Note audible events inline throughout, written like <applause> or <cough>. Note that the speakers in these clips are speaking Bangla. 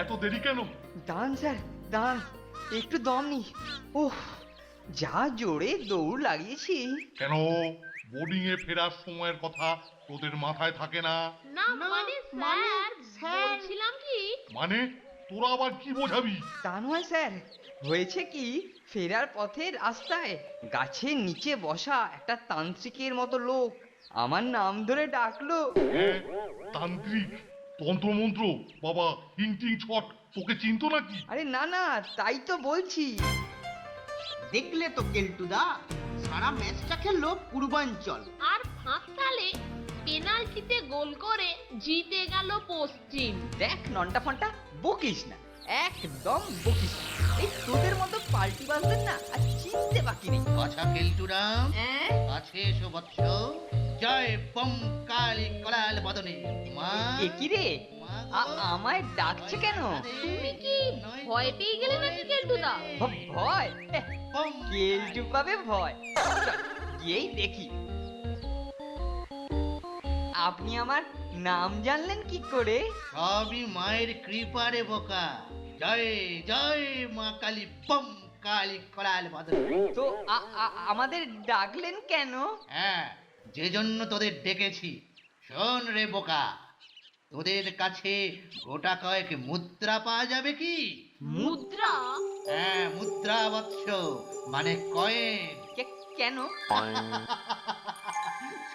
এত দেরি কেন? দাঁড়ান স্যার দাঁড়ান একটু দম নি ওহ যা জোরে দৌড় লাগিয়েছি। কেন? বোর্ডিং এ ফেরার সময়ের কথা তোদের মাথায় থাকে না? না মানে স্যার বলছিলাম কি? মানে? তোরা আবার কি বোঝাবি? তা নয় স্যার। হয়েছে কি ফেরার পথে রাস্তায় গাছের নিচে বসা একটা তান্ত্রিকের মতো লোক আমার নাম ধরে ডাকলো। হ্যাঁ তান্ত্রিক। তন্ত্রমন্ত্র বাবা হিং টিং ছট তোকে চিনতো নাকি? আরে না না তাই তো বলছি। দেখলে তো কেলটুদা সারা ম্যাচটা খেললো পূর্বাঞ্চল। আর ফাঁক তালে পেনাল্টিতে গোল করে জিতে গেল পশ্চিম। দেখ নন্টা ফন্টা বকিস না। একদম বকিস না। এই তোদের মতো পাল্টি বাজদের না আর চিনতে বাকি নেই। আচ্ছা কেলটুরাম হ্যাঁ আছে এসো বৎস। জয় পম কালী কলাল বদনে। মা এ কি রে? আ- আমায় ডাকছে কেন? তুমি কি ভয় পেয়ে গেলে নাকি কেলটুদা? ভ- ভয়? পম কেলটু পাবে ভয়। চল, গিয়েই দেখি। আপনি আমার নাম জানলেন কি করে? সবই মায়ের কৃপারে বোকা। জয় জয় মা কালী পম কালী কলাল বদনে। তো আ- আ- আমাদের ডাকলেন কেন? হ্যাঁ যে জন্য তোদের ডেকেছি। শোন রে বোকা তোদের কাছে গোটা কয়েক মুদ্রা পাওয়া যাবে কি? মুদ্রা? হ্যাঁ মুদ্রা বৎস মানে কয়েন। কে- কেন?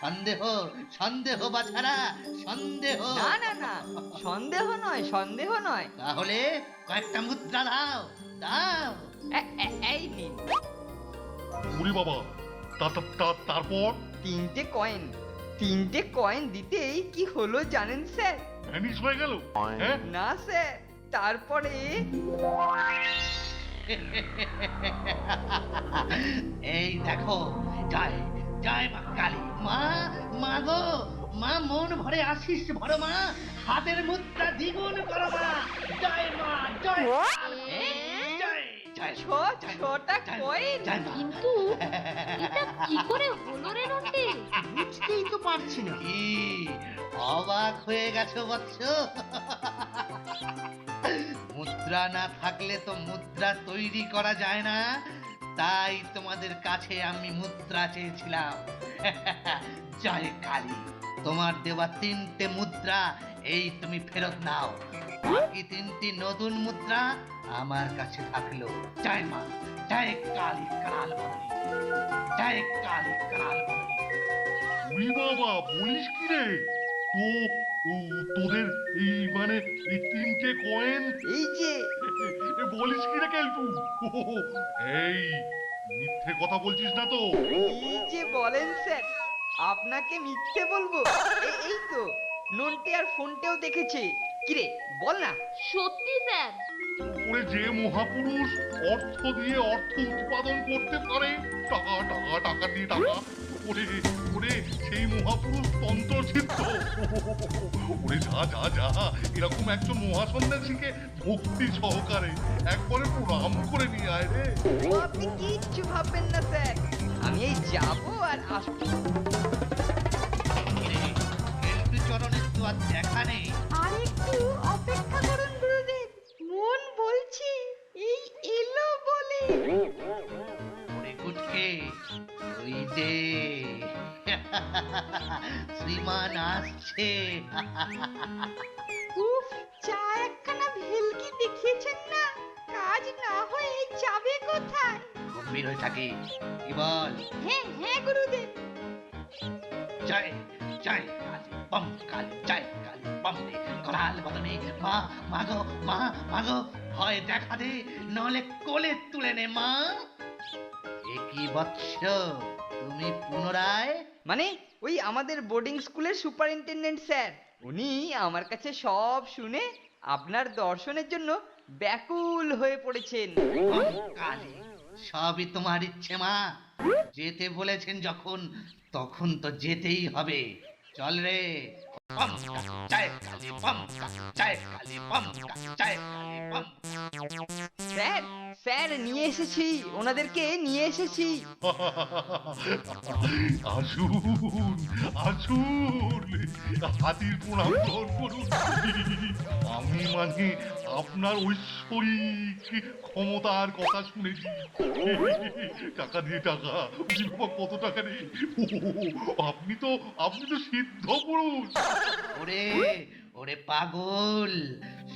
সন্দেহ সন্দেহ বাছারা সন্দেহ। না না না সন্দেহ নয় সন্দেহ নয়। তাহলে কয়েকটা মুদ্রা দাও দাও। এই নিন। বাবা তারপর? তিনটে কয়েন তিনটে কয়েন দিতেই কি হলো জানেন স্যার ভ্যানিশ হয়ে গেল? হ্যাঁ? না স্যার তারপরে এই দেখো জয় জয় মা কালী। মা মা গো মা মন ভরে আসিস ভরো মা। হাতের মুদ্রা দ্বিগুণ করো মা। জয় মা জয় এ? ছটা কিন্তু এটা কি করে হলো রে বুঝতেই তো পারছি না। কি অবাক হয়ে গেছো বৎস? মুদ্রা না থাকলে তো মুদ্রা তৈরি করা যায় না। তাই তোমাদের কাছে আমি মুদ্রা চেয়েছিলাম। জয় কালী তোমার দেওয়া তিনটে মুদ্রা এই তুমি ফেরত নাও। বাকি তিনটি নতুন মুদ্রা আমার কাছে থাকল। জয় মা জয় কালী কাল জয় কালী কাল বাবা বলিস কি রে? তো ও, তোদের এই মানে এই তিনটে কয়েন এই যে। বলিস কি রে কেলটু? এই মিথ্যে কথা বলছিস না তো? এই যে বলেন স্যার আপনাকে মিথ্যে বলব? এই তো নন্টে আর ফোনটেও দেখেছে। কিরে বল না সত্যি স্যার ওরে যে মহাপুরুষ অর্থ দিয়ে অর্থ উৎপাদন করতে পারে টাকা টাকা টাকা দিয়ে টাকা ওরে ওরে সেই মহাপুরুষ তন্ত্র ওরে যা যা যা এরকম একজন মহাসন্ন্যাসীকে ভক্তি সহকারে একবারে প্রণাম করে নিয়ে আয় রে আপনি কিচ্ছু ভাববেন না স্যার আমি এই যাব আর আসব চরণের তো আর দেখা যে। শ্রীমান আসছে। উফ চা একখানা ভেলকি দেখিয়েছেন না? কাজ না হয়ে যাবে কোথায়? গম্ভীর হয়ে থাকে। কি বল? হ্যাঁ হ্যাঁ গুরুদেব। জয় জয় কালী বম কালী জয় কালী বম রে করাল বদনে মা মাগো মা মাগো হয় দেখা দে নলে কোলে তুলে নে মা। এ কি বৎস? তুমি পুনরায় মানে ওই আমাদের বোর্ডিং স্কুলের সুপারিনটেন্ডেন্ট স্যার, উনি আমার কাছে সব শুনে আপনার দর্শনের জন্য ব্যাকুল হয়ে পড়েছেন। সবই তোমার ইচ্ছে, মা। যেতে বলেছেন যখন, তখন তো যেতেই হবে। চল রে স্যার স্যার, নিয়ে এসেছি। ওনাদেরকে নিয়ে এসেছি। আসুন আসুন, হাতির প্রণাম আমি মানে আপনার ঐশ্বরিক ক্ষমতার কথা শুনেছি। টাকা দিয়ে টাকা কত টাকা নেই আপনি তো আপনি তো সিদ্ধ পুরুষ। ওরে ওরে পাগল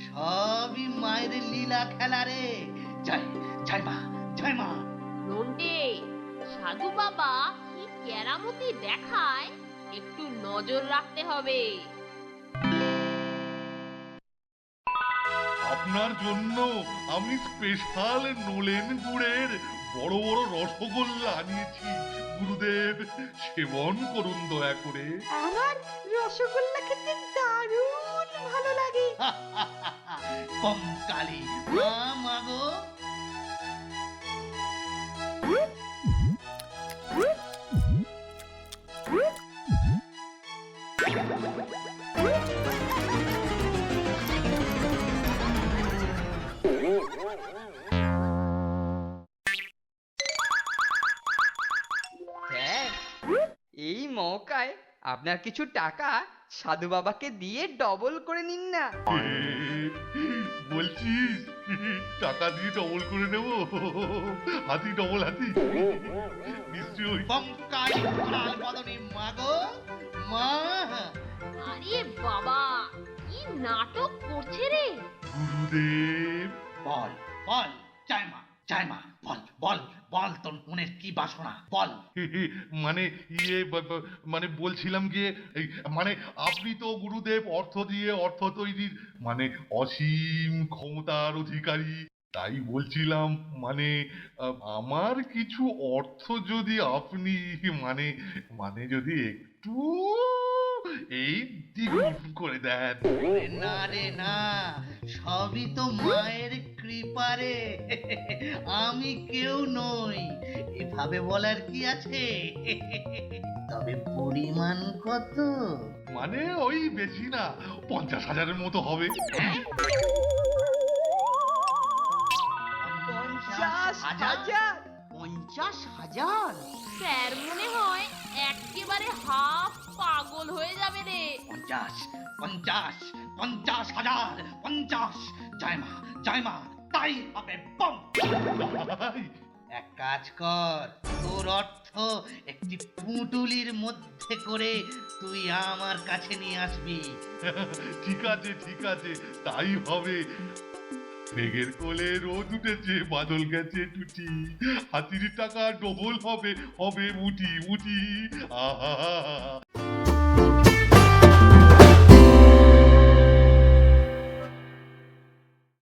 সবই মায়ের লীলা খেলা রে। জয় জয় মা জয় মা। নন্টে সাধু বাবা কি কেরামতি দেখায় একটু নজর রাখতে হবে। আপনার জন্য আমি স্পেশাল নোলেন গুড়ের বড় বড় রসগোল্লা আনিয়েছি। গুরুদেব সেবন করুন দয়া করে। আমার রসগোল্লা খেতে দারুণ ভালো লাগে। <laughs> কঙ্কালি মাগো এই মৌকায় আপনার কিছু টাকা সাধু বাবাকে দিয়ে ডবল করে নিন না। এ, বলছিস টাকা দিয়ে ডবল করে নেব? হাতি ডবল হাতি। নিশ্চয়ই। কঙ্কালি কাল বদনী মাগো মা। আরে বাবা কি নাটক করছে রে? গুরুদেব। বল বল জয় মা জয় মা বল বল। বল তোর মনের কি বাসনা বল। <laughs> মানে ইয়ে মানে বলছিলাম গিয়ে মানে আপনি তো গুরুদেব অর্থ দিয়ে অর্থ তৈরির মানে অসীম ক্ষমতার অধিকারী। তাই বলছিলাম মানে আমার কিছু অর্থ যদি আপনি মানে মানে যদি একটু এই দ্বিগুণ করে দেন। না রে না। সবই তো মায়ের কৃপারে। আমি কেউ নই। এভাবে বলার কি আছে? তবে পরিমাণ কত? মানে ওই বেশি না পঞ্চাশ হাজারের মতো হবে। পঞ্চাশ হাজার? পঞ্চাশ হাজার? স্যার মনে হয় একেবারে হাফ পাগল হয়ে যাবে রে। পঞ্চাশ পঞ্চাশ। পঞ্চাশ হাজার পঞ্চাশ। জয় মা জয় মা তাই হবে বম। এক কাজ কর তোর অর্থ একটি পুঁটুলির মধ্যে করে তুই আমার কাছে নিয়ে আসবি। ঠিক আছে ঠিক আছে তাই হবে। মেঘের কোলে রোদ উঠেছে বাদল গেছে টুটি হাতির টাকা ডবল হবে হবে মুটি মুটি আহা।